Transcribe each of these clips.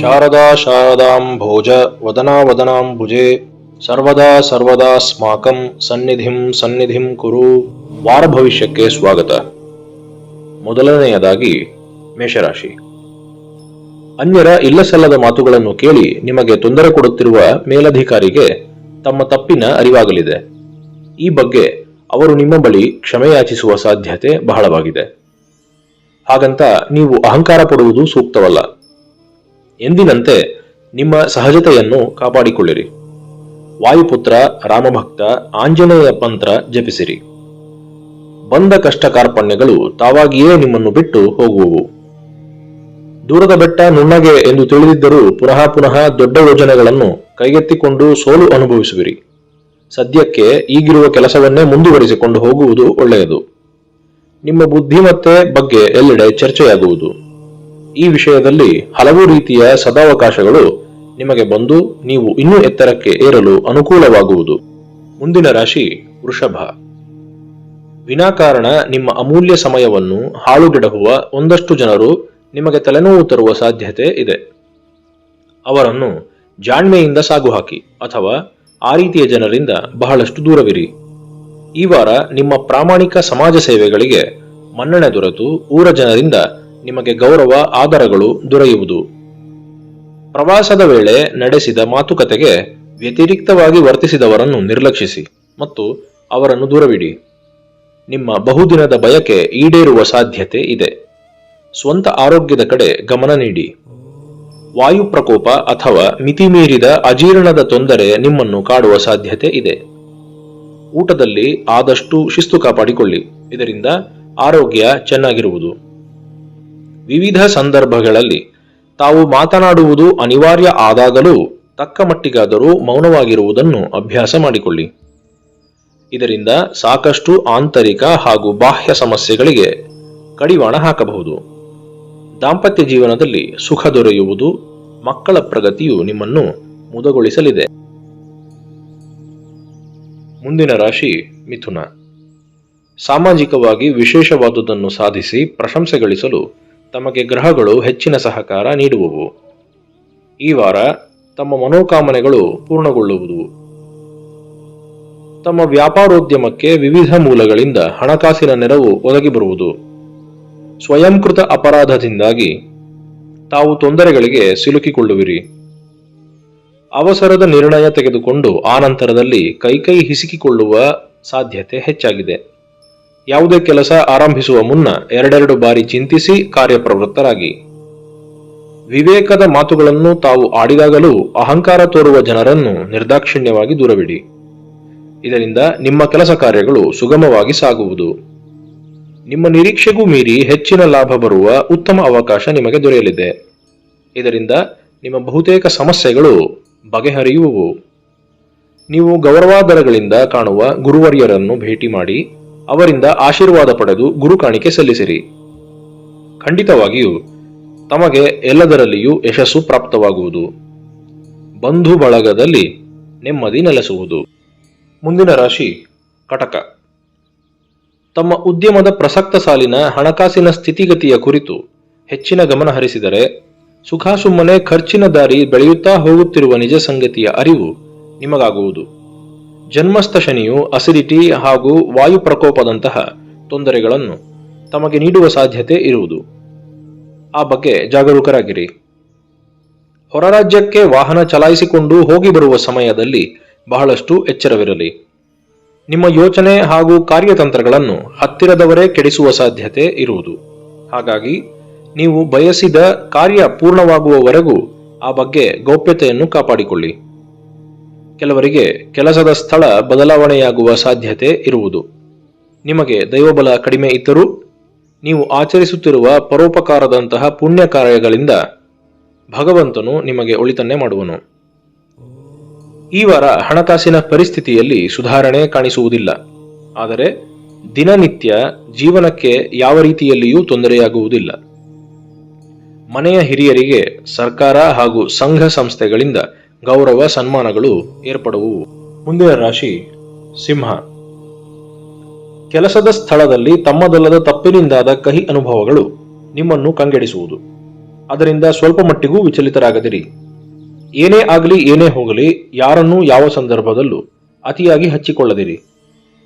ಶಾರದಾ ಶಾರದಾಂ ಭೋಜ ವದನಾ ವದನಾಂಬುಜೆ ಸರ್ವದಾ ಸರ್ವದಾಸ್ಮಾಕಂ ಸನ್ನಿಧಿಂ ಸನ್ನಿಧಿಂ ಕುರು ವಾರ ಭವಿಷ್ಯಕ್ಕೆ ಸ್ವಾಗತ. ಮೊದಲನೆಯದಾಗಿ ಮೇಷರಾಶಿ. ಅನ್ಯರ ಇಲ್ಲಸಲ್ಲದ ಮಾತುಗಳನ್ನು ಕೇಳಿ ನಿಮಗೆ ತೊಂದರೆ ಕೊಡುತ್ತಿರುವ ಮೇಲಧಿಕಾರಿಗೆ ತಮ್ಮ ತಪ್ಪಿನ ಅರಿವಾಗಲಿದೆ. ಈ ಬಗ್ಗೆ ಅವರು ನಿಮ್ಮ ಬಳಿ ಕ್ಷಮೆಯಾಚಿಸುವ ಸಾಧ್ಯತೆ ಬಹಳವಾಗಿದೆ. ಹಾಗಂತ ನೀವು ಅಹಂಕಾರ ಪಡುವುದು ಸೂಕ್ತವಲ್ಲ. ಎಂದಿನಂತೆ ನಿಮ್ಮ ಸಹಜತೆಯನ್ನು ಕಾಪಾಡಿಕೊಳ್ಳಿರಿ. ವಾಯುಪುತ್ರ, ರಾಮಭಕ್ತ, ಆಂಜನೇಯ ಮಂತ್ರ ಜಪಿಸಿರಿ. ಬಂದ ಕಷ್ಟ ಕಾರ್ಪಣ್ಯಗಳು ತಾವಾಗಿಯೇ ನಿಮ್ಮನ್ನು ಬಿಟ್ಟು ಹೋಗುವವು. ದೂರದ ಬೆಟ್ಟ ನುಣ್ಣಗೆ ಎಂದು ತಿಳಿದಿದ್ದರೂ ಪುನಃ ಪುನಃ ದೊಡ್ಡ ಯೋಜನೆಗಳನ್ನು ಕೈಗೆತ್ತಿಕೊಂಡು ಸೋಲು ಅನುಭವಿಸುವಿರಿ. ಸದ್ಯಕ್ಕೆ ಈಗಿರುವ ಕೆಲಸವನ್ನೇ ಮುಂದುವರಿಸಿಕೊಂಡು ಹೋಗುವುದು ಒಳ್ಳೆಯದು. ನಿಮ್ಮ ಬುದ್ಧಿಮತ್ತೆ ಬಗ್ಗೆ ಎಲ್ಲೆಡೆ ಚರ್ಚೆಯಾಗುವುದು. ಈ ವಿಷಯದಲ್ಲಿ ಹಲವು ರೀತಿಯ ಸದಾವಕಾಶಗಳು ನಿಮಗೆ ಬಂದು ನೀವು ಇನ್ನೂ ಎತ್ತರಕ್ಕೆ ಏರಲು ಅನುಕೂಲವಾಗುವುದು. ಮುಂದಿನ ರಾಶಿ ವೃಷಭ. ವಿನಾಕಾರಣ ನಿಮ್ಮ ಅಮೂಲ್ಯ ಸಮಯವನ್ನು ಹಾಳುಗೆಡಹುವ ಒಂದಷ್ಟು ಜನರು ನಿಮಗೆ ತಲೆನೋವು ತರುವ ಸಾಧ್ಯತೆ ಇದೆ. ಅವರನ್ನು ಜಾಣ್ಮೆಯಿಂದ ಸಾಗು ಹಾಕಿ ಅಥವಾ ಆ ರೀತಿಯ ಜನರಿಂದ ಬಹಳಷ್ಟು ದೂರವಿರಿ. ಈ ವಾರ ನಿಮ್ಮ ಪ್ರಾಮಾಣಿಕ ಸಮಾಜ ಸೇವೆಗಳಿಗೆ ಮನ್ನಣೆ ದೊರೆತು ಊರ ಜನರಿಂದ ನಿಮಗೆ ಗೌರವ, ಆದರಗಳು ದೊರೆಯುವುದು. ಪ್ರವಾಸದ ವೇಳೆ ನಡೆಸಿದ ಮಾತುಕತೆಗೆ ವ್ಯತಿರಿಕ್ತವಾಗಿ ವರ್ತಿಸಿದವರನ್ನು ನಿರ್ಲಕ್ಷಿಸಿ ಮತ್ತು ಅವರನ್ನು ದೂರವಿಡಿ. ನಿಮ್ಮ ಬಹುದಿನದ ಬಯಕೆ ಈಡೇರುವ ಸಾಧ್ಯತೆ ಇದೆ. ಸ್ವಂತ ಆರೋಗ್ಯದ ಕಡೆ ಗಮನ ನೀಡಿ. ವಾಯು ಪ್ರಕೋಪ ಅಥವಾ ಮಿತಿಮೀರಿದ ಅಜೀರ್ಣದ ತೊಂದರೆ ನಿಮ್ಮನ್ನು ಕಾಡುವ ಸಾಧ್ಯತೆ ಇದೆ. ಊಟದಲ್ಲಿ ಆದಷ್ಟು ಶಿಸ್ತು ಕಾಪಾಡಿಕೊಳ್ಳಿ. ಇದರಿಂದ ಆರೋಗ್ಯ ಚೆನ್ನಾಗಿರುವುದು. ವಿವಿಧ ಸಂದರ್ಭಗಳಲ್ಲಿ ತಾವು ಮಾತನಾಡುವುದು ಅನಿವಾರ್ಯ ಆದಾಗಲೂ ತಕ್ಕ ಮಟ್ಟಿಗಾದರೂ ಮೌನವಾಗಿರುವುದನ್ನು ಅಭ್ಯಾಸ ಮಾಡಿಕೊಳ್ಳಿ. ಇದರಿಂದ ಸಾಕಷ್ಟು ಆಂತರಿಕ ಹಾಗೂ ಬಾಹ್ಯ ಸಮಸ್ಯೆಗಳಿಗೆ ಕಡಿವಾಣ ಹಾಕಬಹುದು. ದಾಂಪತ್ಯ ಜೀವನದಲ್ಲಿ ಸುಖ ದೊರೆಯುವುದು ಮಕ್ಕಳ ಪ್ರಗತಿಯು ನಿಮ್ಮನ್ನು ಮುದಗೊಳಿಸಲಿದೆ. ಮುಂದಿನ ರಾಶಿ ಮಿಥುನ. ಸಾಮಾಜಿಕವಾಗಿ ವಿಶೇಷವಾದುದನ್ನು ಸಾಧಿಸಿ ಪ್ರಶಂಸೆ ಗಳಿಸಲು ತಮಗೆ ಗ್ರಹಗಳು ಹೆಚ್ಚಿನ ಸಹಕಾರ ನೀಡುವವು. ಈ ವಾರ ತಮ್ಮ ಮನೋಕಾಮನೆಗಳು ಪೂರ್ಣಗೊಳ್ಳುವುದು. ತಮ್ಮ ವ್ಯಾಪಾರೋದ್ಯಮಕ್ಕೆ ವಿವಿಧ ಮೂಲಗಳಿಂದ ಹಣಕಾಸಿನ ನೆರವು ಒದಗಿ ಬರುವುದು. ಸ್ವಯಂಕೃತ ಅಪರಾಧದಿಂದಾಗಿ ತಾವು ತೊಂದರೆಗಳಿಗೆ ಸಿಲುಕಿಕೊಳ್ಳುವಿರಿ. ಅವಸರದ ನಿರ್ಣಯ ತೆಗೆದುಕೊಂಡು ಆನಂತರದಲ್ಲಿ ಕೈಕೈ ಹಿಸಿಕಿಕೊಳ್ಳುವ ಸಾಧ್ಯತೆ ಹೆಚ್ಚಾಗಿದೆ. ಯಾವುದೇ ಕೆಲಸ ಆರಂಭಿಸುವ ಮುನ್ನ ಎರಡೆರಡು ಬಾರಿ ಚಿಂತಿಸಿ ಕಾರ್ಯಪ್ರವೃತ್ತರಾಗಿ. ವಿವೇಕದ ಮಾತುಗಳನ್ನು ತಾವು ಆಡಿದಾಗಲೂ ಅಹಂಕಾರ ತೋರುವ ಜನರನ್ನು ನಿರ್ದಾಕ್ಷಿಣ್ಯವಾಗಿ ದೂರವಿಡಿ. ಇದರಿಂದ ನಿಮ್ಮ ಕೆಲಸ ಕಾರ್ಯಗಳು ಸುಗಮವಾಗಿ ಸಾಗುವುದು. ನಿಮ್ಮ ನಿರೀಕ್ಷೆಗೂ ಮೀರಿ ಹೆಚ್ಚಿನ ಲಾಭ ಬರುವ ಉತ್ತಮ ಅವಕಾಶ ನಿಮಗೆ ದೊರೆಯಲಿದೆ. ಇದರಿಂದ ನಿಮ್ಮ ಬಹುತೇಕ ಸಮಸ್ಯೆಗಳು ಬಗೆಹರಿಯುವವು. ನೀವು ಗೌರವಾದರಗಳಿಂದ ಕಾಣುವ ಗುರುವರ್ಯರನ್ನು ಭೇಟಿ ಮಾಡಿ, ಅವರಿಂದ ಆಶೀರ್ವಾದ ಪಡೆದು ಗುರು ಕಾಣಿಕೆ ಸಲ್ಲಿಸಿರಿ. ಖಂಡಿತವಾಗಿಯೂ, ತಮಗೆ ಎಲ್ಲದರಲ್ಲಿಯೂ ಯಶಸ್ಸು ಪ್ರಾಪ್ತವಾಗುವುದು. ಬಂಧು ಬಳಗದಲ್ಲಿ ನೆಮ್ಮದಿ ನೆಲೆಸುವುದು. ಮುಂದಿನ ರಾಶಿ, ಕಟಕ. ತಮ್ಮ ಉದ್ಯಮದ ಪ್ರಸಕ್ತ ಸಾಲಿನ ಹಣಕಾಸಿನ ಸ್ಥಿತಿಗತಿಯ ಕುರಿತು ಹೆಚ್ಚಿನ ಗಮನ ಹರಿಸಿದರೆ ಸುಖಾಸುಮ್ಮನೆ ಖರ್ಚಿನ ದಾರಿ ಬೆಳೆಯುತ್ತಾ ಹೋಗುತ್ತಿರುವ ನಿಜ ಸಂಗತಿಯ ಅರಿವು ನಿಮಗಾಗುವುದು. ಜನ್ಮಸ್ಥ ಶನಿಯು ಅಸಿಡಿಟಿ ಹಾಗೂ ವಾಯು ಪ್ರಕೋಪದಂತಹ ತೊಂದರೆಗಳನ್ನು ತಮಗೆ ನೀಡುವ ಸಾಧ್ಯತೆ ಇರುವುದು. ಆ ಬಗ್ಗೆ ಜಾಗರೂಕರಾಗಿರಿ. ಹೊರರಾಜ್ಯಕ್ಕೆ ವಾಹನ ಚಲಾಯಿಸಿಕೊಂಡು ಹೋಗಿ ಬರುವ ಸಮಯದಲ್ಲಿ ಬಹಳಷ್ಟು ಎಚ್ಚರವಿರಲಿ. ನಿಮ್ಮ ಯೋಚನೆ ಹಾಗೂ ಕಾರ್ಯತಂತ್ರಗಳನ್ನು ಹತ್ತಿರದವರೇ ಕೆಡಿಸುವ ಸಾಧ್ಯತೆ ಇರುವುದು. ಹಾಗಾಗಿ, ನೀವು ಬಯಸಿದ ಕಾರ್ಯ ಪೂರ್ಣವಾಗುವವರೆಗೂ ಆ ಬಗ್ಗೆ ಗೌಪ್ಯತೆಯನ್ನು ಕಾಪಾಡಿಕೊಳ್ಳಿ. ಕೆಲವರಿಗೆ ಕೆಲಸದ ಸ್ಥಳ ಬದಲಾವಣೆಯಾಗುವ ಸಾಧ್ಯತೆ ಇರುವುದು. ನಿಮಗೆ ದೈವಬಲ ಕಡಿಮೆ ಇದ್ದರೂ, ನೀವು ಆಚರಿಸುತ್ತಿರುವ ಪರೋಪಕಾರದಂತಹ ಪುಣ್ಯ ಕಾರ್ಯಗಳಿಂದ ಭಗವಂತನು ನಿಮಗೆ ಒಳಿತನ್ನೇ ಮಾಡುವನು. ಈ ವಾರ ಹಣಕಾಸಿನ ಪರಿಸ್ಥಿತಿಯಲ್ಲಿ ಸುಧಾರಣೆ ಕಾಣಿಸುವುದಿಲ್ಲ. ಆದರೆ ದಿನನಿತ್ಯ ಜೀವನಕ್ಕೆ ಯಾವ ರೀತಿಯಲ್ಲಿಯೂ ತೊಂದರೆಯಾಗುವುದಿಲ್ಲ. ಮನೆಯ ಹಿರಿಯರಿಗೆ ಸರ್ಕಾರ ಹಾಗೂ ಸಂಘ ಸಂಸ್ಥೆಗಳಿಂದ ಗೌರವ ಸನ್ಮಾನಗಳು ಏರ್ಪಡುವು ಮುಂದಿನ ರಾಶಿ ಸಿಂಹ. ಕೆಲಸದ ಸ್ಥಳದಲ್ಲಿ ತಮ್ಮದಲ್ಲದ ತಪ್ಪಿನಿಂದಾದ ಕಹಿ ಅನುಭವಗಳು ನಿಮ್ಮನ್ನು ಕಂಗೆಡಿಸುವುದು. ಅದರಿಂದ ಸ್ವಲ್ಪ ಮಟ್ಟಿಗೂ ವಿಚಲಿತರಾಗದಿರಿ. ಏನೇ ಆಗಲಿ, ಏನೇ ಹೋಗಲಿ, ಯಾರನ್ನೂ ಯಾವ ಸಂದರ್ಭದಲ್ಲೂ ಅತಿಯಾಗಿ ಹಚ್ಚಿಕೊಳ್ಳದಿರಿ.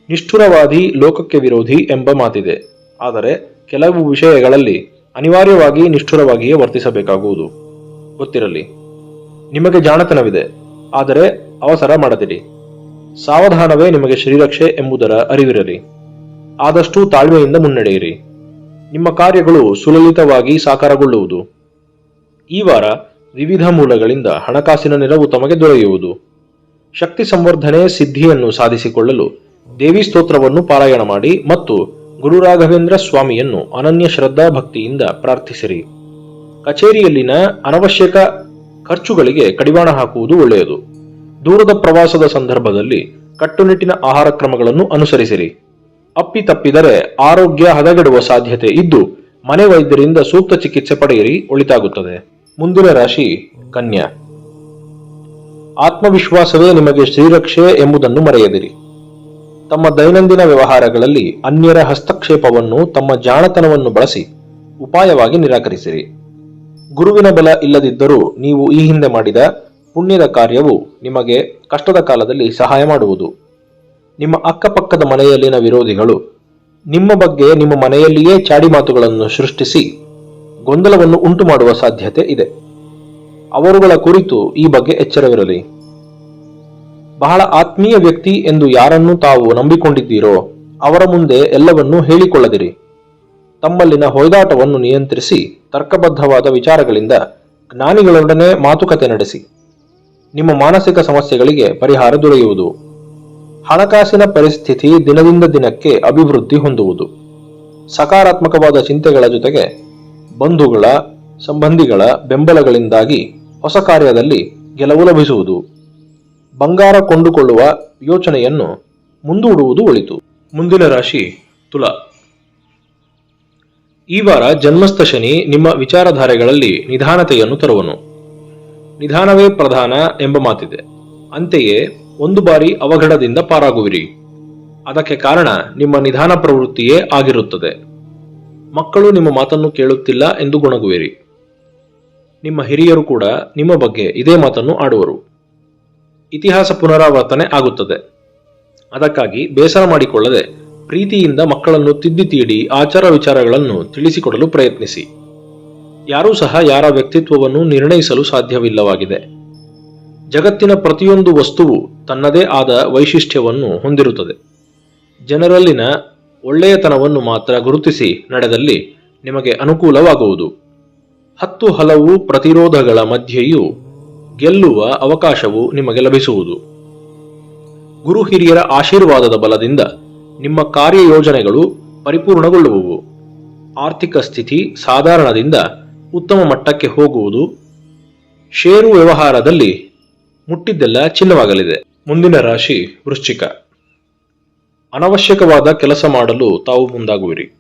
ನಿಷ್ಠುರವಾದಿ, ಲೋಕಕ್ಕೆ ವಿರೋಧಿ ಎಂಬ ಮಾತಿದೆ. ಆದರೆ ಕೆಲವು ವಿಷಯಗಳಲ್ಲಿ ಅನಿವಾರ್ಯವಾಗಿ ನಿಷ್ಠುರವಾಗಿಯೇ ವರ್ತಿಸಬೇಕಾಗುವುದು. ಗೊತ್ತಿರಲಿ, ನಿಮಗೆ ಜಾಣತನವಿದೆ, ಆದರೆ ಅವಸರ ಮಾಡದಿರಿ. ಸಾವಧಾನವೇ ನಿಮಗೆ ಶ್ರೀರಕ್ಷೆ ಎಂಬುದರ ಅರಿವಿರಲಿ. ಆದಷ್ಟು ತಾಳ್ಮೆಯಿಂದ ಮುನ್ನಡೆಯಿರಿ. ನಿಮ್ಮ ಕಾರ್ಯಗಳು ಸುಲಲಿತವಾಗಿ ಸಾಕಾರಗೊಳ್ಳುವುದು. ಈ ವಾರ ವಿವಿಧ ಮೂಲಗಳಿಂದ ಹಣಕಾಸಿನ ನೆರವು ತಮಗೆ ದೊರೆಯುವುದು. ಶಕ್ತಿ ಸಂವರ್ಧನೆ ಸಿದ್ಧಿಯನ್ನು ಸಾಧಿಸಿಕೊಳ್ಳಲು ದೇವಿ ಸ್ತೋತ್ರವನ್ನು ಪಾರಾಯಣ ಮಾಡಿ ಮತ್ತು ಗುರುರಾಘವೇಂದ್ರ ಸ್ವಾಮಿಯನ್ನು ಅನನ್ಯ ಶ್ರದ್ಧಾ ಭಕ್ತಿಯಿಂದ ಪ್ರಾರ್ಥಿಸಿರಿ. ಕಚೇರಿಯಲ್ಲಿನ ಅನವಶ್ಯಕ ಖರ್ಚುಗಳಿಗೆ ಕಡಿವಾಣ ಹಾಕುವುದು ಒಳ್ಳೆಯದು. ದೂರದ ಪ್ರವಾಸದ ಸಂದರ್ಭದಲ್ಲಿ ಕಟ್ಟುನಿಟ್ಟಿನ ಆಹಾರ ಕ್ರಮಗಳನ್ನು ಅನುಸರಿಸಿರಿ. ಅಪ್ಪಿತಪ್ಪಿದರೆ ಆರೋಗ್ಯ ಹದಗೆಡುವ ಸಾಧ್ಯತೆ ಇದ್ದು ಮನೆ ವೈದ್ಯರಿಂದ ಸೂಕ್ತ ಚಿಕಿತ್ಸೆ ಪಡೆಯಿರಿ, ಒಳಿತಾಗುತ್ತದೆ. ಮುಂದಿನ ರಾಶಿ ಕನ್ಯಾ. ಆತ್ಮವಿಶ್ವಾಸವೇ ನಿಮಗೆ ಶ್ರೀರಕ್ಷೆ ಎಂಬುದನ್ನು ಮರೆಯದಿರಿ. ತಮ್ಮ ದೈನಂದಿನ ವ್ಯವಹಾರಗಳಲ್ಲಿ ಅನ್ಯರ ಹಸ್ತಕ್ಷೇಪವನ್ನು, ತಮ್ಮ ಜಾಣತನವನ್ನು ಬಳಸಿ ಉಪಾಯವಾಗಿ ನಿರಾಕರಿಸಿರಿ. ಗುರುವಿನ ಬಲ ಇಲ್ಲದಿದ್ದರೂ ನೀವು ಈ ಹಿಂದೆ ಮಾಡಿದ ಪುಣ್ಯದ ಕಾರ್ಯವು ನಿಮಗೆ ಕಷ್ಟದ ಕಾಲದಲ್ಲಿ ಸಹಾಯ ಮಾಡುವುದು. ನಿಮ್ಮ ಅಕ್ಕಪಕ್ಕದ ಮನೆಯಲ್ಲಿನ ವಿರೋಧಿಗಳು ನಿಮ್ಮ ಬಗ್ಗೆ ನಿಮ್ಮ ಮನೆಯಲ್ಲಿಯೇ ಚಾಡಿ ಮಾತುಗಳನ್ನು ಸೃಷ್ಟಿಸಿ ಗೊಂದಲವನ್ನು ಉಂಟು ಮಾಡುವ ಸಾಧ್ಯತೆ ಇದೆ. ಅವರುಗಳ ಕುರಿತು ಈ ಬಗ್ಗೆ ಎಚ್ಚರವಿರಲಿ. ಬಹಳ ಆತ್ಮೀಯ ವ್ಯಕ್ತಿ ಎಂದು ಯಾರನ್ನು ತಾವು ನಂಬಿಕೊಂಡಿದ್ದೀರೋ, ಅವರ ಮುಂದೆ ಎಲ್ಲವನ್ನೂ ಹೇಳಿಕೊಳ್ಳದಿರಿ. ತಮ್ಮಲ್ಲಿನ ಹೊಯ್ದಾಟವನ್ನು ನಿಯಂತ್ರಿಸಿ, ತರ್ಕಬದ್ಧವಾದ ವಿಚಾರಗಳಿಂದ ಜ್ಞಾನಿಗಳೊಡನೆ ಮಾತುಕತೆ ನಡೆಸಿ. ನಿಮ್ಮ ಮಾನಸಿಕ ಸಮಸ್ಯೆಗಳಿಗೆ ಪರಿಹಾರ ದೊರೆಯುವುದು. ಹಣಕಾಸಿನ ಪರಿಸ್ಥಿತಿ ದಿನದಿಂದ ದಿನಕ್ಕೆ ಅಭಿವೃದ್ಧಿ ಹೊಂದುವುದು. ಸಕಾರಾತ್ಮಕವಾದ ಚಿಂತೆಗಳ ಜೊತೆಗೆ ಬಂಧುಗಳ ಸಂಬಂಧಿಗಳ ಬೆಂಬಲಗಳಿಂದಾಗಿ ಹೊಸ ಕಾರ್ಯದಲ್ಲಿ ಗೆಲುವು ಲಭಿಸುವುದು. ಬಂಗಾರ ಕೊಂಡುಕೊಳ್ಳುವ ಯೋಚನೆಯನ್ನು ಮುಂದೂಡುವುದು ಒಳಿತು. ಮುಂದಿನ ರಾಶಿ ತುಲಾ. ಈ ವಾರ ಜನ್ಮಸ್ಥ ಶನಿ ನಿಮ್ಮ ವಿಚಾರಧಾರೆಗಳಲ್ಲಿ ನಿಧಾನತೆಯನ್ನು ತರುವನು. ನಿಧಾನವೇ ಪ್ರಧಾನ ಎಂಬ ಮಾತಿದೆ. ಅಂತೆಯೇ ಒಂದು ಬಾರಿ ಅವಘಡದಿಂದ ಪಾರಾಗುವಿರಿ. ಅದಕ್ಕೆ ಕಾರಣ ನಿಮ್ಮ ನಿಧಾನ ಪ್ರವೃತ್ತಿಯೇ ಆಗಿರುತ್ತದೆ. ಮಕ್ಕಳು ನಿಮ್ಮ ಮಾತನ್ನು ಕೇಳುತ್ತಿಲ್ಲ ಎಂದು ಗೊಣಗುವಿರಿ. ನಿಮ್ಮ ಹಿರಿಯರು ಕೂಡ ನಿಮ್ಮ ಬಗ್ಗೆ ಇದೇ ಮಾತನ್ನು ಆಡುವರು. ಇತಿಹಾಸ ಪುನರಾವರ್ತನೆ ಆಗುತ್ತದೆ. ಅದಕ್ಕಾಗಿ ಬೇಸರ ಮಾಡಿಕೊಳ್ಳದೆ ಪ್ರೀತಿಯಿಂದ ಮಕ್ಕಳನ್ನು ತಿದ್ದಿ ತೀಡಿ ಆಚಾರ ವಿಚಾರಗಳನ್ನು ತಿಳಿಸಿಕೊಡಲು ಪ್ರಯತ್ನಿಸಿ. ಯಾರೂ ಸಹ ಯಾರ ವ್ಯಕ್ತಿತ್ವವನ್ನು ನಿರ್ಣಯಿಸಲು ಸಾಧ್ಯವಿಲ್ಲವಾಗಿದೆ. ಜಗತ್ತಿನ ಪ್ರತಿಯೊಂದು ವಸ್ತುವು ತನ್ನದೇ ಆದ ವೈಶಿಷ್ಟ್ಯವನ್ನು ಹೊಂದಿರುತ್ತದೆ. ಜನರಲ್ಲಿನ ಒಳ್ಳೆಯತನವನ್ನು ಮಾತ್ರ ಗುರುತಿಸಿ ನಡೆದಲ್ಲಿ ನಿಮಗೆ ಅನುಕೂಲವಾಗುವುದು. ಹತ್ತು ಹಲವು ಪ್ರತಿರೋಧಗಳ ಮಧ್ಯೆಯೂ ಗೆಲ್ಲುವ ಅವಕಾಶವು ನಿಮಗೆ ಲಭಿಸುವುದು. ಗುರು ಹಿರಿಯರ ಆಶೀರ್ವಾದದ ಬಲದಿಂದ ನಿಮ್ಮ ಕಾರ್ಯಯೋಜನೆಗಳು ಪರಿಪೂರ್ಣಗೊಳ್ಳುವುವು. ಆರ್ಥಿಕ ಸ್ಥಿತಿ ಸಾಧಾರಣದಿಂದ ಉತ್ತಮ ಮಟ್ಟಕ್ಕೆ ಹೋಗುವುದು. ಷೇರು ವ್ಯವಹಾರದಲ್ಲಿ ಮುಟ್ಟಿದ್ದೆಲ್ಲ ಚಿನ್ನವಾಗಲಿದೆ. ಮುಂದಿನ ರಾಶಿ ವೃಶ್ಚಿಕ. ಅನವಶ್ಯಕವಾದ ಕೆಲಸ ಮಾಡಲು ತಾವು ಮುಂದಾಗುವಿರಿ.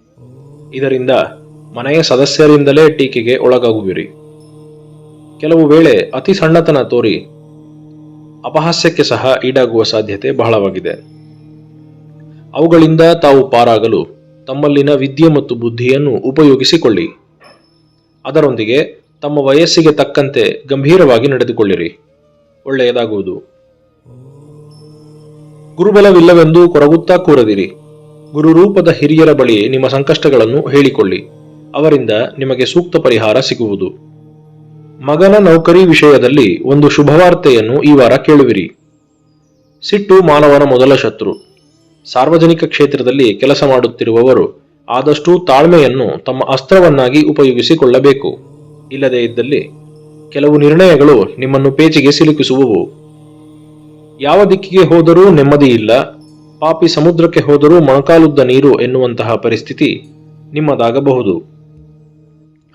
ಇದರಿಂದ ಮನೆಯ ಸದಸ್ಯರಿಂದಲೇ ಟೀಕೆಗೆ ಒಳಗಾಗುವಿರಿ. ಕೆಲವು ವೇಳೆ ಅತಿ ಸಣ್ಣತನ ತೋರಿ ಅಪಹಾಸ್ಯಕ್ಕೆ ಸಹ ಈಡಾಗುವ ಸಾಧ್ಯತೆ ಬಹಳವಾಗಿದೆ. ಅವುಗಳಿಂದ ತಾವು ಪಾರಾಗಲು ತಮ್ಮಲ್ಲಿನ ವಿದ್ಯೆ ಮತ್ತು ಬುದ್ಧಿಯನ್ನು ಉಪಯೋಗಿಸಿಕೊಳ್ಳಿ. ಅದರೊಂದಿಗೆ ತಮ್ಮ ವಯಸ್ಸಿಗೆ ತಕ್ಕಂತೆ ಗಂಭೀರವಾಗಿ ನಡೆದುಕೊಳ್ಳಿರಿ. ಒಳ್ಳೆಯದಾಗುವುದು. ಗುರುಬಲವಿಲ್ಲವೆಂದು ಕೊರಗುತ್ತಾ ಕೂರದಿರಿ. ಗುರುರೂಪದ ಹಿರಿಯರ ಬಳಿ ನಿಮ್ಮ ಸಂಕಷ್ಟಗಳನ್ನು ಹೇಳಿಕೊಳ್ಳಿ. ಅವರಿಂದ ನಿಮಗೆ ಸೂಕ್ತ ಪರಿಹಾರ ಸಿಗುವುದು. ಮಗನ ನೌಕರಿ ವಿಷಯದಲ್ಲಿ ಒಂದು ಶುಭವಾರ್ತೆಯನ್ನು ಈ ವಾರ ಕೇಳುವಿರಿ. ಸಿಟ್ಟು ಮಾನವನ ಮೊದಲ ಶತ್ರು. ಸಾರ್ವಜನಿಕ ಕ್ಷೇತ್ರದಲ್ಲಿ ಕೆಲಸ ಮಾಡುತ್ತಿರುವವರು ಆದಷ್ಟು ತಾಳ್ಮೆಯನ್ನು ತಮ್ಮ ಅಸ್ತ್ರವನ್ನಾಗಿ ಉಪಯೋಗಿಸಿಕೊಳ್ಳಬೇಕು. ಇಲ್ಲದೇ ಇದ್ದಲ್ಲಿ ಕೆಲವು ನಿರ್ಣಯಗಳು ನಿಮ್ಮನ್ನು ಪೇಚಿಗೆ ಸಿಲುಕಿಸುವುವು. ಯಾವ ದಿಕ್ಕಿಗೆ ಹೋದರೂ ನೆಮ್ಮದಿ ಇಲ್ಲ. ಪಾಪಿ ಸಮುದ್ರಕ್ಕೆ ಹೋದರೂ ಮೊಣಕಾಲುದ್ದ ನೀರು ಎನ್ನುವಂತಹ ಪರಿಸ್ಥಿತಿ ನಿಮ್ಮದಾಗಬಹುದು.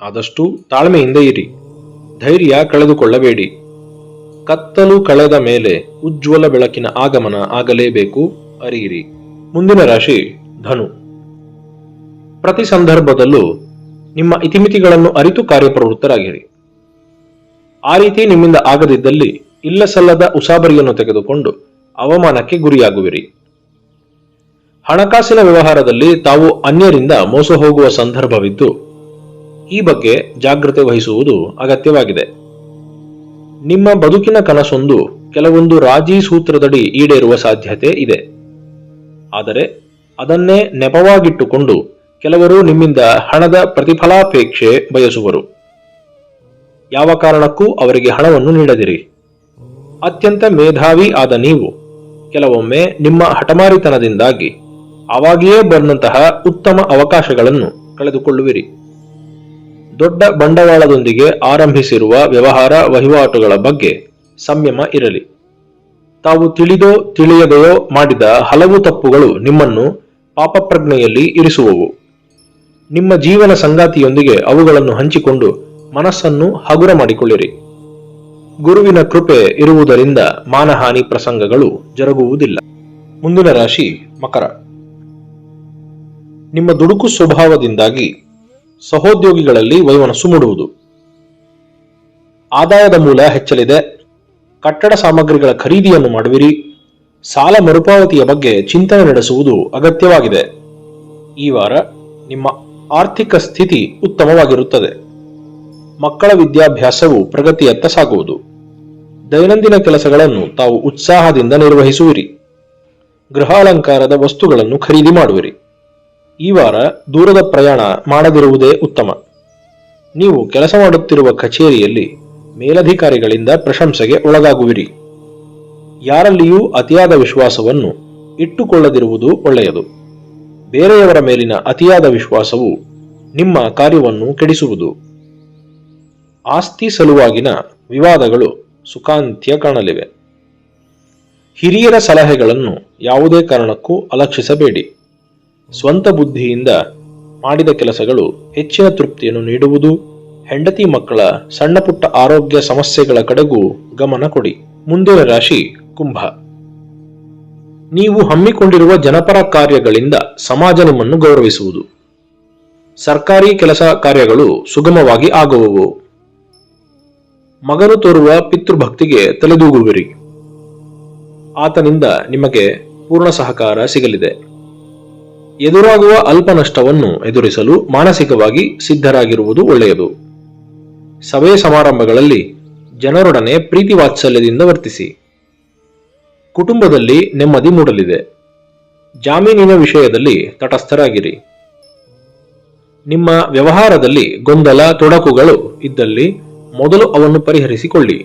ಆದಷ್ಟು ತಾಳ್ಮೆಯಿಂದ ಇರಿ. ಧೈರ್ಯ ಕಳೆದುಕೊಳ್ಳಬೇಡಿ. ಕತ್ತಲು ಕಳೆದ ಮೇಲೆ ಉಜ್ವಲ ಬೆಳಕಿನ ಆಗಮನ ಆಗಲೇಬೇಕು. ಅರಿಯಿರಿ. ಮುಂದಿನ ರಾಶಿ ಧನು. ಪ್ರತಿ ಸಂದರ್ಭದಲ್ಲೂ ನಿಮ್ಮ ಇತಿಮಿತಿಗಳನ್ನು ಅರಿತು ಕಾರ್ಯಪ್ರವೃತ್ತರಾಗಿರಿ. ಆ ರೀತಿ ನಿಮ್ಮಿಂದ ಆಗದಿದ್ದಲ್ಲಿ ಇಲ್ಲ ಸಲ್ಲದ ಉಸಾಬರಿಯನ್ನು ತೆಗೆದುಕೊಂಡು ಅವಮಾನಕ್ಕೆ ಗುರಿಯಾಗುವಿರಿ. ಹಣಕಾಸಿನ ವ್ಯವಹಾರದಲ್ಲಿ ತಾವು ಅನ್ಯರಿಂದ ಮೋಸ ಹೋಗುವ ಸಂದರ್ಭವಿದ್ದು, ಈ ಬಗ್ಗೆ ಜಾಗ್ರತೆ ವಹಿಸುವುದು ಅಗತ್ಯವಾಗಿದೆ. ನಿಮ್ಮ ಬದುಕಿನ ಕನಸೊಂದು ಕೆಲವೊಂದು ರಾಜಿ ಸೂತ್ರದಡಿ ಈಡೇರುವ ಸಾಧ್ಯತೆ ಇದೆ. ಆದರೆ ಅದನ್ನೇ ನೆಪವಾಗಿಟ್ಟುಕೊಂಡು ಕೆಲವರು ನಿಮ್ಮಿಂದ ಹಣದ ಪ್ರತಿಫಲಾಪೇಕ್ಷೆ ಬಯಸುವರು. ಯಾವ ಕಾರಣಕ್ಕೂ ಅವರಿಗೆ ಹಣವನ್ನು ನೀಡದಿರಿ. ಅತ್ಯಂತ ಮೇಧಾವಿ ಆದ ನೀವು, ಕೆಲವೊಮ್ಮೆ ನಿಮ್ಮ ಹಠಮಾರಿತನದಿಂದಾಗಿ ಅವಾಗಿಯೇ ಬಂದಂತಹ ಉತ್ತಮ ಅವಕಾಶಗಳನ್ನು ಕಳೆದುಕೊಳ್ಳುವಿರಿ. ದೊಡ್ಡ ಬಂಡವಾಳದೊಂದಿಗೆ ಆರಂಭಿಸಿರುವ ವ್ಯವಹಾರ ವಹಿವಾಟುಗಳ ಬಗ್ಗೆ ಸಂಯಮ ಇರಲಿ. ತಾವು ತಿಳಿದೋ ತಿಳಿಯದೆಯೋ ಮಾಡಿದ ಹಲವು ತಪ್ಪುಗಳು ನಿಮ್ಮನ್ನು ಪಾಪಪ್ರಜ್ಞೆಯಲ್ಲಿ ಇರಿಸುವವು. ನಿಮ್ಮ ಜೀವನ ಸಂಗಾತಿಯೊಂದಿಗೆ ಅವುಗಳನ್ನು ಹಂಚಿಕೊಂಡು ಮನಸ್ಸನ್ನು ಹಗುರ ಮಾಡಿಕೊಳ್ಳಿರಿ. ಗುರುವಿನ ಕೃಪೆ ಇರುವುದರಿಂದ ಮಾನಹಾನಿ ಪ್ರಸಂಗಗಳು ಜರುಗುವುದಿಲ್ಲ. ಮುಂದಿನ ರಾಶಿ ಮಕರ. ನಿಮ್ಮ ದುಡುಕು ಸ್ವಭಾವದಿಂದಾಗಿ ಸಹೋದ್ಯೋಗಿಗಳಲ್ಲಿ ವೈಮನಸ್ಸು ಮೂಡುವುದು. ಆದಾಯದ ಮೂಲ ಹೆಚ್ಚಲಿದೆ. ಕಟ್ಟಡ ಸಾಮಗ್ರಿಗಳ ಖರೀದಿಯನ್ನು ಮಾಡುವಿರಿ. ಸಾಲ ಮರುಪಾವತಿಯ ಬಗ್ಗೆ ಚಿಂತನೆ ನಡೆಸುವುದು ಅಗತ್ಯವಾಗಿದೆ. ಈ ವಾರ ನಿಮ್ಮ ಆರ್ಥಿಕ ಸ್ಥಿತಿ ಉತ್ತಮವಾಗಿರುತ್ತದೆ. ಮಕ್ಕಳ ವಿದ್ಯಾಭ್ಯಾಸವು ಪ್ರಗತಿಯತ್ತ ಸಾಗುವುದು. ದೈನಂದಿನ ಕೆಲಸಗಳನ್ನು ತಾವು ಉತ್ಸಾಹದಿಂದ ನಿರ್ವಹಿಸುವಿರಿ. ಗೃಹಾಲಂಕಾರದ ವಸ್ತುಗಳನ್ನು ಖರೀದಿ ಮಾಡುವಿರಿ. ಈ ವಾರ ದೂರದ ಪ್ರಯಾಣ ಮಾಡದಿರುವುದೇ ಉತ್ತಮ. ನೀವು ಕೆಲಸ ಮಾಡುತ್ತಿರುವ ಕಚೇರಿಯಲ್ಲಿ ಮೇಲಧಿಕಾರಿಗಳಿಂದ ಪ್ರಶಂಸೆಗೆ ಒಳಗಾಗುವಿರಿ. ಯಾರಲ್ಲಿಯೂ ಅತಿಯಾದ ವಿಶ್ವಾಸವನ್ನು ಇಟ್ಟುಕೊಳ್ಳದಿರುವುದು ಒಳ್ಳೆಯದು. ಬೇರೆಯವರ ಮೇಲಿನ ಅತಿಯಾದ ವಿಶ್ವಾಸವು ನಿಮ್ಮ ಕಾರ್ಯವನ್ನು ಕೆಡಿಸುವುದು. ಆಸ್ತಿ ಸಲುವಾಗಿನ ವಿವಾದಗಳು ಸುಖಾಂತ್ಯ ಕಾಣಲಿವೆ. ಹಿರಿಯರ ಸಲಹೆಗಳನ್ನು ಯಾವುದೇ ಕಾರಣಕ್ಕೂ ಅಲಕ್ಷಿಸಬೇಡಿ. ಸ್ವಂತ ಬುದ್ಧಿಯಿಂದ ಮಾಡಿದ ಕೆಲಸಗಳು ಹೆಚ್ಚಿನ ತೃಪ್ತಿಯನ್ನು ನೀಡುವುದು, ಹೆಂಡತಿ ಮಕ್ಕಳ ಸಣ್ಣಪುಟ್ಟ ಆರೋಗ್ಯ ಸಮಸ್ಯೆಗಳ ಕಡೆಗೂ ಗಮನ ಕೊಡಿ. ಮುಂದಿನ ರಾಶಿ ಕುಂಭ. ನೀವು ಹಮ್ಮಿಕೊಂಡಿರುವ ಜನಪರ ಕಾರ್ಯಗಳಿಂದ ಸಮಾಜ ಗೌರವಿಸುವುದು. ಸರ್ಕಾರಿ ಕೆಲಸ ಕಾರ್ಯಗಳು ಸುಗಮವಾಗಿ ಆಗುವವು. ಮಗನು ತೋರುವ ಪಿತೃಭಕ್ತಿಗೆ ತಲೆದೂಗುವಿರಿ. ಆತನಿಂದ ನಿಮಗೆ ಪೂರ್ಣ ಸಹಕಾರ ಸಿಗಲಿದೆ. ಎದುರಾಗುವ ಅಲ್ಪ ನಷ್ಟವನ್ನು ಎದುರಿಸಲು ಮಾನಸಿಕವಾಗಿ ಸಿದ್ಧರಾಗಿರುವುದು ಒಳ್ಳೆಯದು. ಸಭೆ ಸಮಾರಂಭಗಳಲ್ಲಿ ಜನರೊಡನೆ ಪ್ರೀತಿ ವಾತ್ಸಲ್ಯದಿಂದ ವರ್ತಿಸಿ. ಕುಟುಂಬದಲ್ಲಿ ನೆಮ್ಮದಿ ಮೂಡಲಿದೆ. ಜಾಮೀನಿನ ವಿಷಯದಲ್ಲಿ ತಟಸ್ಥರಾಗಿರಿ. ನಿಮ್ಮ ವ್ಯವಹಾರದಲ್ಲಿ ಗೊಂದಲ, ತೊಡಕುಗಳು ಇದ್ದಲ್ಲಿ ಮೊದಲು ಅವನ್ನು ಪರಿಹರಿಸಿಕೊಳ್ಳಿ.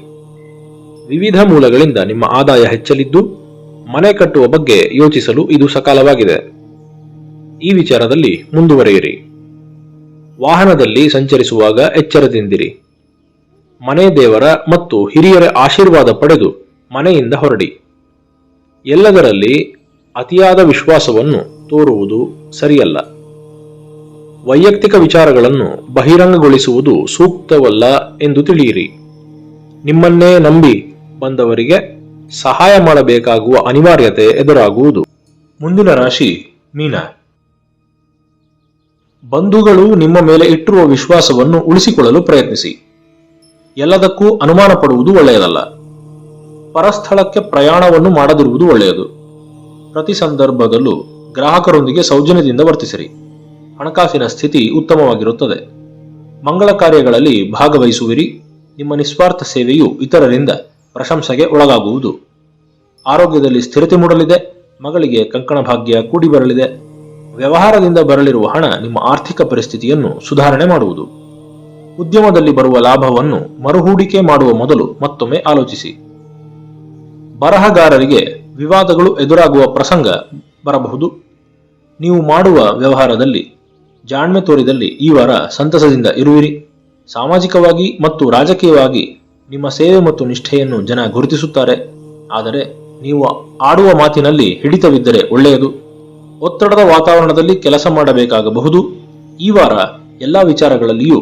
ವಿವಿಧ ಮೂಲಗಳಿಂದ ನಿಮ್ಮ ಆದಾಯ ಹೆಚ್ಚಲಿದ್ದು, ಮನೆ ಕಟ್ಟುವ ಬಗ್ಗೆ ಯೋಚಿಸಲು ಇದು ಸಕಾಲವಾಗಿದೆ. ಈ ವಿಚಾರದಲ್ಲಿ ಮುಂದುವರೆಯಿರಿ. ವಾಹನದಲ್ಲಿ ಸಂಚರಿಸುವಾಗ ಎಚ್ಚರದಿಂದಿರಿ. ಮನೆ ದೇವರ ಮತ್ತು ಹಿರಿಯರ ಆಶೀರ್ವಾದ ಪಡೆದು ಮನೆಯಿಂದ ಹೊರಡಿ. ಎಲ್ಲದರಲ್ಲಿ ಅತಿಯಾದ ವಿಶ್ವಾಸವನ್ನು ತೋರುವುದು ಸರಿಯಲ್ಲ. ವೈಯಕ್ತಿಕ ವಿಚಾರಗಳನ್ನು ಬಹಿರಂಗಗೊಳಿಸುವುದು ಸೂಕ್ತವಲ್ಲ ಎಂದು ತಿಳಿಯಿರಿ. ನಿಮ್ಮನ್ನೇ ನಂಬಿ ಬಂದವರಿಗೆ ಸಹಾಯ ಮಾಡಬೇಕಾಗುವ ಅನಿವಾರ್ಯತೆ ಎದುರಾಗುವುದು. ಮುಂದಿನ ರಾಶಿ ಮೀನ. ಬಂಧುಗಳು ನಿಮ್ಮ ಮೇಲೆ ಇಟ್ಟಿರುವ ವಿಶ್ವಾಸವನ್ನು ಉಳಿಸಿಕೊಳ್ಳಲು ಪ್ರಯತ್ನಿಸಿ. ಎಲ್ಲದಕ್ಕೂ ಅನುಮಾನ ಪಡುವುದು ಒಳ್ಳೆಯದಲ್ಲ. ಪರಸ್ಥಳಕ್ಕೆ ಪ್ರಯಾಣವನ್ನು ಮಾಡದಿರುವುದು ಒಳ್ಳೆಯದು. ಪ್ರತಿ ಸಂದರ್ಭದಲ್ಲೂ ಗ್ರಾಹಕರೊಂದಿಗೆ ಸೌಜನ್ಯದಿಂದ ವರ್ತಿಸಿರಿ. ಹಣಕಾಸಿನ ಸ್ಥಿತಿ ಉತ್ತಮವಾಗಿರುತ್ತದೆ. ಮಂಗಳ ಕಾರ್ಯಗಳಲ್ಲಿ ಭಾಗವಹಿಸುವಿರಿ. ನಿಮ್ಮ ನಿಸ್ವಾರ್ಥ ಸೇವೆಯು ಇತರರಿಂದ ಪ್ರಶಂಸೆಗೆ ಒಳಗಾಗುವುದು. ಆರೋಗ್ಯದಲ್ಲಿ ಸ್ಥಿರತೆ ಮೂಡಲಿದೆ. ಮಗಳಿಗೆ ಕಂಕಣ ಭಾಗ್ಯ ಕೂಡಿ ಬರಲಿದೆ. ವ್ಯವಹಾರದಿಂದ ಬರಲಿರುವ ಹಣ ನಿಮ್ಮ ಆರ್ಥಿಕ ಪರಿಸ್ಥಿತಿಯನ್ನು ಸುಧಾರಣೆ ಮಾಡುವುದು. ಉದ್ಯಮದಲ್ಲಿ ಬರುವ ಲಾಭವನ್ನು ಮರುಹೂಡಿಕೆ ಮಾಡುವ ಮೊದಲು ಮತ್ತೊಮ್ಮೆ ಆಲೋಚಿಸಿ. ಬರಹಗಾರರಿಗೆ ವಿವಾದಗಳು ಎದುರಾಗುವ ಪ್ರಸಂಗ ಬರಬಹುದು. ನೀವು ಮಾಡುವ ವ್ಯವಹಾರದಲ್ಲಿ ಜಾಣ್ಮೆ ತೋರಿದಲ್ಲಿ ಈ ವಾರ ಸಂತಸದಿಂದ ಇರುವಿರಿ. ಸಾಮಾಜಿಕವಾಗಿ ಮತ್ತು ರಾಜಕೀಯವಾಗಿ ನಿಮ್ಮ ಸೇವೆ ಮತ್ತು ನಿಷ್ಠೆಯನ್ನು ಜನ ಗುರುತಿಸುತ್ತಾರೆ. ಆದರೆ ನೀವು ಆಡುವ ಮಾತಿನಲ್ಲಿ ಹಿಡಿತವಿದ್ದರೆ ಒಳ್ಳೆಯದು. ಒತ್ತಡದ ವಾತಾವರಣದಲ್ಲಿ ಕೆಲಸ ಮಾಡಬೇಕಾಗಬಹುದು. ಈ ವಾರ ಎಲ್ಲಾ ವಿಚಾರಗಳಲ್ಲಿಯೂ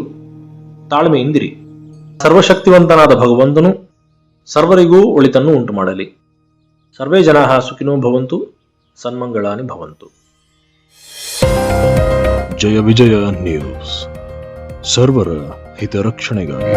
ತಾಳ್ಮೆಯಿಂದಿರಿ. ಸರ್ವಶಕ್ತಿವಂತನಾದ ಭಗವಂತನು ಸರ್ವರಿಗೂ ಒಳಿತನ್ನು ಉಂಟು ಮಾಡಲಿ ಸರ್ವೇ ಜನಾ ಸುಖಿನೋ ಭವಂತು, ಸನ್ಮಂಗಳಾನಿ ಭವಂತು. ಜಯ ವಿಜಯ ನ್ಯೂಸ್ ಸರ್ವರ ಹಿತರಕ್ಷಣೆಗಾಗಿ